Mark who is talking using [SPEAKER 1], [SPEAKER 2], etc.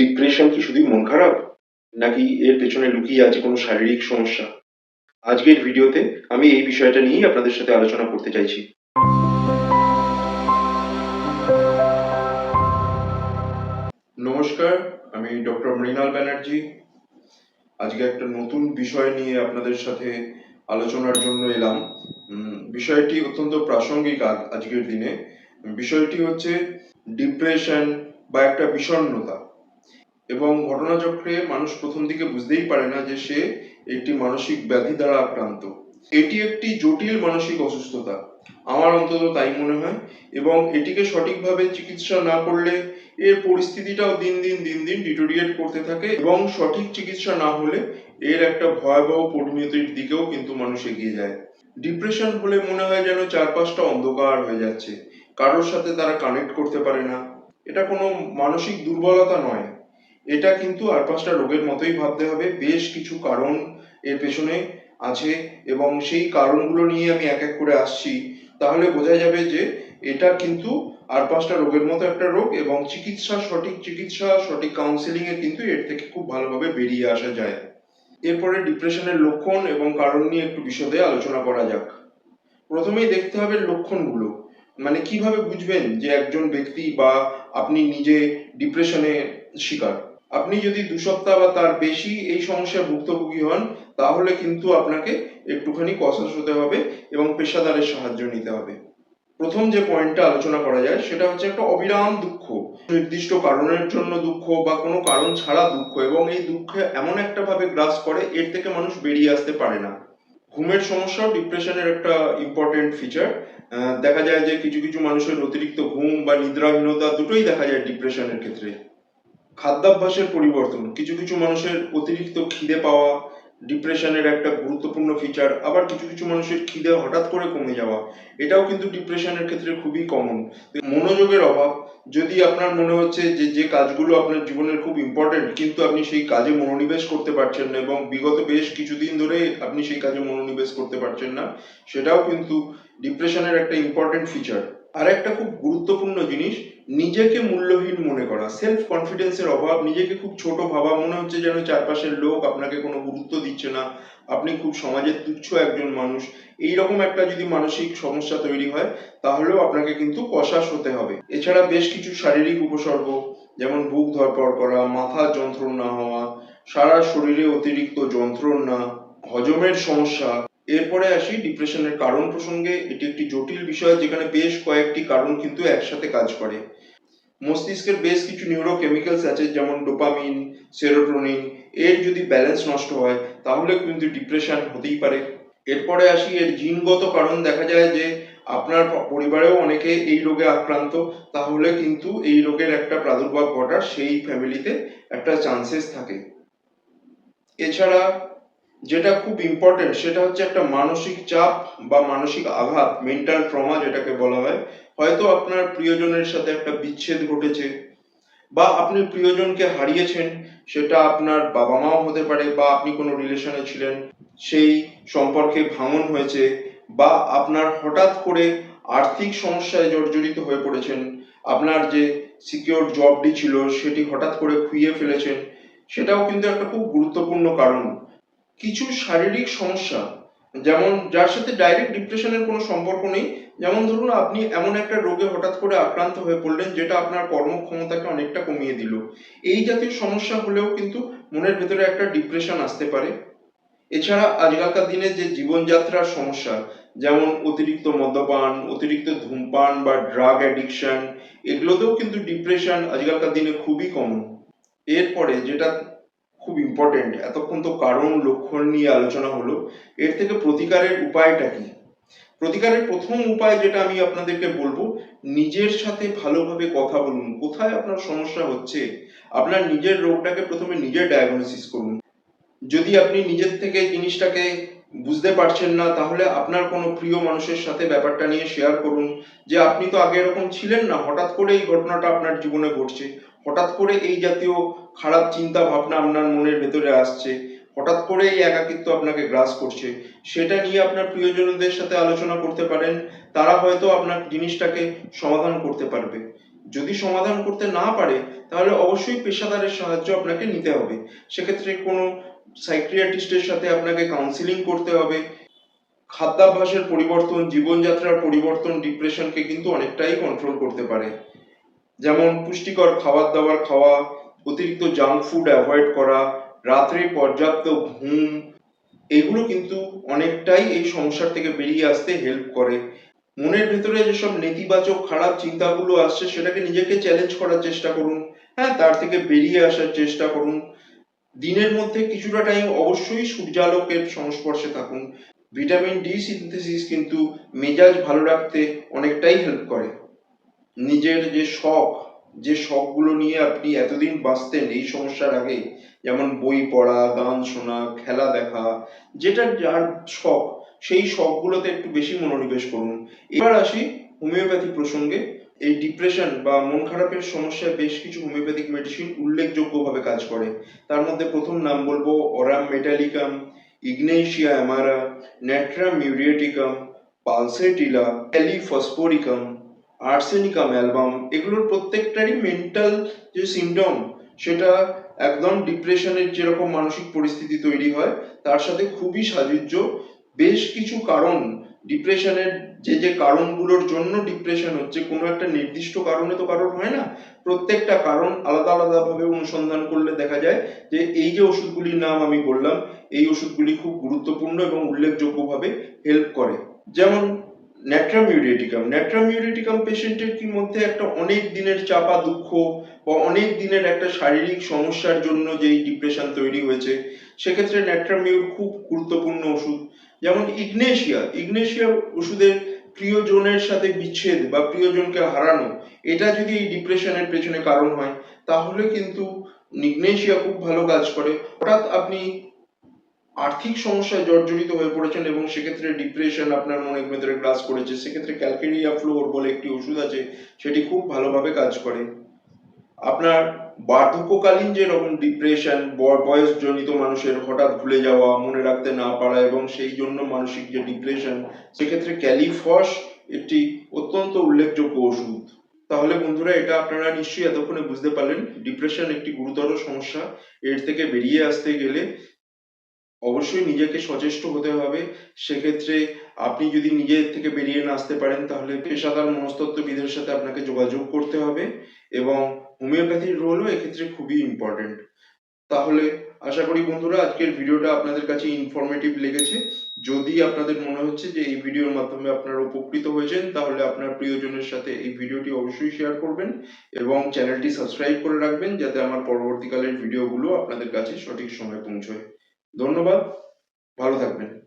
[SPEAKER 1] Depression কি শুধুই মন খারাপ? নাকি এর পেছনে লুকিয়ে আছে কোনো শারীরিক সমস্যা? আজকের ভিডিওতে আমি এই বিষয়টা নিয়েই আপনাদের সাথে আলোচনা করতে চাইছি। নমস্কার, আমি ডক্টর মৃণাল ব্যানার্জি। আজকে একটা নতুন বিষয় নিয়ে আপনাদের সাথে আলোচনার জন্য এলাম। বিষয়টি অত্যন্ত প্রাসঙ্গিক আজকের দিনে। বিষয়টি হচ্ছে ডিপ্রেশন বা একটা বিষণ্ণতা। এবং ঘটনাচক্রে মানুষ প্রথম দিকে বুঝতেই পারে না যে সে একটি মানসিক ব্যাধি দ্বারা আক্রান্ত। এটি একটি জটিল মানসিক অসুস্থতা। আমার অন্তত তাই মনে হয় এবং এটিকে সঠিকভাবে চিকিৎসা না করলে এর পরিস্থিতিটাও দিন দিন দিন দিন ডিটোরিয়েট করতে থাকে এবং সঠিক চিকিৎসা না হলে এর একটা ভয়াবহ পরিণতির দিকেও কিন্তু মানুষ এগিয়ে যায়। ডিপ্রেশন হলে মনে হয় যেন চারপাশটা অন্ধকার হয়ে যাচ্ছে। কারোর সাথে তারা কানেক্ট করতে পারে না। এটা কোনো মানসিক দুর্বলতা নয়। এটা কিন্তু আর পাঁচটা রোগের মতোই ভাবতে হবে। বেশ কিছু কারণ এর পেছনে আছে এবং সেই কারণগুলো নিয়ে আমি এক এক করে আসছি। তাহলে বোঝা যাবে যে এটা কিন্তু আর পাঁচটা রোগের মতো একটা রোগ এবং চিকিৎসা, সঠিক চিকিৎসা, সঠিক কাউন্সিলিং এ কিন্তু এর থেকে খুব ভালোভাবে বেরিয়ে আসা যায়। এরপরে ডিপ্রেশনের লক্ষণ এবং কারণ নিয়ে একটু বিশদে আলোচনা করা যাক। প্রথমেই দেখতে হবে লক্ষণগুলো। মানে কীভাবে বুঝবেন যে একজন ব্যক্তি বা আপনি নিজে ডিপ্রেশনে শিকার? আপনি যদি দু সপ্তাহ বা তার বেশি এই সমস্যায় ভুক্তভোগী হন, তাহলে কিন্তু আপনাকে একটুখানি কসাস হতে হবে এবং পেশাদারের সাহায্য নিতে হবে। প্রথম যে পয়েন্টটা আলোচনা করা যায়, সেটা হচ্ছে একটা অবিরাম দুঃখ। নির্দিষ্ট কারণের জন্য দুঃখ বা কোনো কারণ ছাড়া দুঃখ এবং এই দুঃখে এমন একটা ভাবে গ্রাস করে, এর থেকে মানুষ বেরিয়ে আসতে পারে না। ঘুমের সমস্যাও ডিপ্রেশনের একটা ইম্পর্টেন্ট ফিচার দেখা যায় যে কিছু কিছু মানুষের অতিরিক্ত ঘুম বা নিদ্রাহীনতা দুটোই দেখা যায় ডিপ্রেশনের ক্ষেত্রে। খাদ্যাভ্যাসের পরিবর্তন, কিছু কিছু মানুষের অতিরিক্ত খিদে পাওয়া, ডিপ্রেশনের একটা গুরুত্বপূর্ণ ফিচার আবার কিছু কিছু মানুষের খিদে হঠাৎ করে কমে যাওয়া, এটাও কিন্তু ডিপ্রেশনের ক্ষেত্রে খুবই কমন মনোযোগের অভাব, যদি আপনার মনে হচ্ছে যে যে কাজগুলো আপনার জীবনের খুব ইম্পর্টেন্ট কিন্তু আপনি সেই কাজে মনোনিবেশ করতে পারছেন না এবং বিগত বেশ কিছুদিন ধরে আপনি সেই কাজে মনোনিবেশ করতে পারছেন না, সেটাও কিন্তু ডিপ্রেশনের একটা ইম্পর্টেন্ট ফিচার আর একটা খুব গুরুত্বপূর্ণ জিনিস, নিজেকে মূল্যহীন মনে করা। সেলফ কনফিডেন্সের অভাব, নিজেকে খুব ছোট ভাবা, মনে হচ্ছে যেন চারপাশের লোক আপনাকে কোনো গুরুত্ব দিচ্ছে না। আপনি খুব সমাজের তুচ্ছ একজন মানুষ। এই রকম একটা যদি মানসিক সমস্যা তৈরি হয়, তাহলেও আপনাকে কিন্তু কষাস হতে হবে। এছাড়া বেশ কিছু শারীরিক উপসর্গ, যেমন বুক ধরপড় করা, মাথা যন্ত্রণা হওয়া, সারা শরীরে অতিরিক্ত যন্ত্রণা, হজমের সমস্যা এরপরে আসি ডিপ্রেশনের কারণ প্রসঙ্গে। এটি একটি জটিল বিষয় যেখানে বেশ কয়েকটি কারণ কিন্তু একসাথে কাজ করে। মস্তিষ্কের বেশ কিছু নিউরোকেমিক্যালস আছে, যেমন ডোপামিন সেরোটোনিন এর যদি ব্যালেন্স নষ্ট হয়, তাহলে কিন্তু ডিপ্রেশন হতেই পারে। এরপরে আসি, এর জিনগত কারণ দেখা যায় যে আপনার পরিবারেও অনেকে এই রোগে আক্রান্ত, তাহলে কিন্তু এই রোগের একটা প্রাদুর্ভাব ঘটার সেই ফ্যামিলিতে একটা চান্সেস থাকে। এছাড়া যেটা খুব ইম্পর্টেন্ট সেটা হচ্ছে একটা মানসিক চাপ বা মানসিক আঘাত মেন্টাল ট্রমা যেটাকে বলা হয়। হয়তো আপনার প্রিয়জনের সাথে একটা বিচ্ছেদ ঘটেছে বা আপনি প্রিয়জনকে হারিয়েছেন, সেটা আপনার বাবা মাও হতে পারে বা আপনি কোনো রিলেশনে ছিলেন, সেই সম্পর্কে ভাঙন হয়েছে বা আপনার হঠাৎ করে আর্থিক সমস্যায় জর্জরিত হয়ে পড়েছেন, আপনার যে সিকিউর জবটি ছিল, সেটি হঠাৎ করে খুইয়ে ফেলেছেন, সেটাও কিন্তু একটা খুব গুরুত্বপূর্ণ কারণ। কিছু শারীরিক সমস্যা, যেমন যার সাথে ডাইরেক্ট ডিপ্রেশনের কোনো সম্পর্ক নেই, যেমন ধরুন আপনি এমন একটা রোগে হঠাৎ করে আক্রান্ত হয়ে পড়লেন, যেটা আপনার কর্মক্ষমতাকে অনেকটা কমিয়ে দিল। এই জাতীয় সমস্যা হলেও কিন্তু মনের ভেতরে একটা ডিপ্রেশন আসতে পারে। এছাড়া আজকালকার দিনে যে জীবনযাত্রার সমস্যা, যেমন অতিরিক্ত মদ্যপান, অতিরিক্ত ধূমপান বা ড্রাগ অ্যাডিকশন এগুলোতেও কিন্তু ডিপ্রেশন আজকালকার দিনে খুবই কমন এরপরে যেটা খুব ইম্পর্টেন্ট এতক্ষণ তো কারণ, লক্ষণ নিয়ে আলোচনা হলো। এর থেকে প্রতিকারের উপায়টা কি? প্রতিকারের প্রথম উপায় যেটা আমি আপনাদেরকে বলব, নিজের সাথে ভালোভাবে কথা বলুন। কোথায় আপনার সমস্যা হচ্ছে? আপনার নিজের রোগটাকে প্রথমে নিজে ডায়াগনোসিস করুন। যদি আপনি নিজের থেকে জিনিসটাকে বুঝতে পারছেন না, তাহলে আপনার কোনো প্রিয় মানুষের সাথে ব্যাপারটা নিয়ে শেয়ার করুন। যে আপনি তো আগে এরকম ছিলেন না, হঠাৎ করে এই ঘটনাটা আপনার জীবনে ঘটছে। হঠাৎ করে এই জাতীয় খারাপ চিন্তা ভাবনা আপনার মনের ভেতরে আসছে, হঠাৎ করে এই একাকিত্ব আপনাকে গ্রাস করছে। সেটা নিয়ে আপনার প্রিয়জনদের সাথে আলোচনা করতে পারেন, তারা হয়তো আপনার জিনিসটাকে সমাধান করতে পারবে। যদি সমাধান করতে না পারে, তাহলে অবশ্যই পেশাদারের সাহায্য আপনাকে নিতে হবে। সেক্ষেত্রে কোনো সাইক্রিয়াটিস্টের সাথে আপনাকে কাউন্সিলিং করতে হবে। খাদ্যাভ্যাসের পরিবর্তন, জীবনযাত্রার পরিবর্তন ডিপ্রেশনকে কিন্তু অনেকটাই কন্ট্রোল করতে পারে। যেমন পুষ্টিকর খাবার দাবার খাওয়া অতিরিক্ত জাঙ্ক ফুড অ্যাভয়েড করা, রাত্রে পর্যাপ্ত ঘুম, এগুলো কিন্তু অনেকটাই এই সমস্যার থেকে বেরিয়ে আসতে হেল্প করে। মনের ভেতরে যেসব নেতিবাচক, খারাপ চিন্তাগুলো আসছে, সেটাকে নিজেকে চ্যালেঞ্জ করার চেষ্টা করুন। হ্যাঁ তার থেকে বেরিয়ে আসার চেষ্টা করুন। দিনের মধ্যে কিছুটা টাইম অবশ্যই সূর্যালোকের সংস্পর্শে থাকুন। ভিটামিন ডি সিনথেসিস কিন্তু মেজাজ ভালো রাখতে অনেকটাই হেল্প করে। নিজের যে শখ যে শখগুলো নিয়ে আপনি এতদিন বাঁচতেন, এই সমস্যার আগে, যেমন বই পড়া, গান শোনা, খেলা দেখা, যেটা যার শখ, সেই শখগুলোতে একটু বেশি মনোনিবেশ করুন। এবার আসি হোমিওপ্যাথি প্রসঙ্গে। এই ডিপ্রেশন বা মন খারাপের সমস্যায় বেশ কিছু হোমিওপ্যাথিক মেডিসিন উল্লেখযোগ্যভাবে কাজ করে। তার মধ্যে প্রথম নাম বলব aurum metallicum, ignatia amara natrum muriaticum pulsatilla kali phosphoricum arsenicum album এগুলোর প্রত্যেকটারই মেন্টাল যে সিমটম সেটা একদম ডিপ্রেশনের যেরকম মানসিক পরিস্থিতি তৈরি হয়, তার সাথে খুবই সাযুজ্য। বেশ কিছু কারণ ডিপ্রেশনের যে যে কারণগুলোর জন্য ডিপ্রেশন হচ্ছে, কোনো একটা নির্দিষ্ট কারণে তো কারণ হয় না। প্রত্যেকটা কারণ আলাদা আলাদাভাবে অনুসন্ধান করলে দেখা যায় যে, এই যে ওষুধগুলির নাম আমি বললাম, এই ওষুধগুলি খুব গুরুত্বপূর্ণ এবং উল্লেখযোগ্যভাবে হেল্প করে। যেমন ন্যাট্রামিউরেটিকাম ন্যাট্রামিউরেটিকাম পেশেন্টের কি মধ্যে একটা অনেক দিনের চাপা দুঃখ বা অনেক দিনের একটা শারীরিক সমস্যার জন্য যেই ডিপ্রেশন তৈরি হয়েছে, সেক্ষেত্রে ন্যাট্রামিউর খুব গুরুত্বপূর্ণ ওষুধ। যেমন ইগনেশিয়া ইগনেশিয়া ওষুধের প্রিয়জনের সাথে বিচ্ছেদ বা প্রিয়জনকে হারানো, এটা যদি এই ডিপ্রেশনের পেছনে কারণ হয়, তাহলে কিন্তু ইগনেশিয়া খুব ভালো কাজ করে। হঠাৎ আপনি আর্থিক সমস্যায় জর্জরিত হয়ে পড়েছেন এবং সেক্ষেত্রে ডিপ্রেশন আপনার মনের ভেতরে গ্রাস করেছে। সেক্ষেত্রে ক্যালকেরিয়া ফ্লোর বলে একটি ওষুধ আছে, সেটি খুব ভালোভাবে কাজ করে। আপনার বার্ধক্যকালীন যে রকম ডিপ্রেশন বয়সজনিত মানুষের হঠাৎ ভুলে যাওয়া, মনে রাখতে না পারা এবং সেই জন্য মানসিক যে ডিপ্রেশন সেক্ষেত্রে ক্যালিফস একটি অত্যন্ত উল্লেখযোগ্য ওষুধ। তাহলে বন্ধুরা, এটা আপনারা নিশ্চয়ই এতক্ষণে বুঝতে পারলেন। ডিপ্রেশন একটি গুরুতর সমস্যা। এর থেকে বেরিয়ে আসতে গেলে অবশ্যই নিজেকে সচেষ্ট হতে হবে। সেক্ষেত্রে আপনি যদি নিজের থেকে বেরিয়ে না আসতে পারেন, তাহলে পেশাদার মনস্তত্ত্ববিদের সাথে আপনাকে যোগাযোগ করতে হবে এবং হোমিওপ্যাথির রোলও এক্ষেত্রে খুবই ইম্পর্টেন্ট তাহলে আশা করি বন্ধুরা, আজকের ভিডিওটা আপনাদের কাছে ইনফরমেটিভ লেগেছে। যদি আপনাদের মনে হচ্ছে যে এই ভিডিওর মাধ্যমে আপনারা উপকৃত হয়েছেন, তাহলে আপনার প্রিয়জনের সাথে এই ভিডিওটি অবশ্যই শেয়ার করবেন এবং চ্যানেলটি সাবস্ক্রাইব করে রাখবেন, যাতে আমার পরবর্তীকালের ভিডিওগুলো আপনাদের কাছে সঠিক সময়ে পৌঁছয়। ধন্যবাদ ভালো থাকবেন।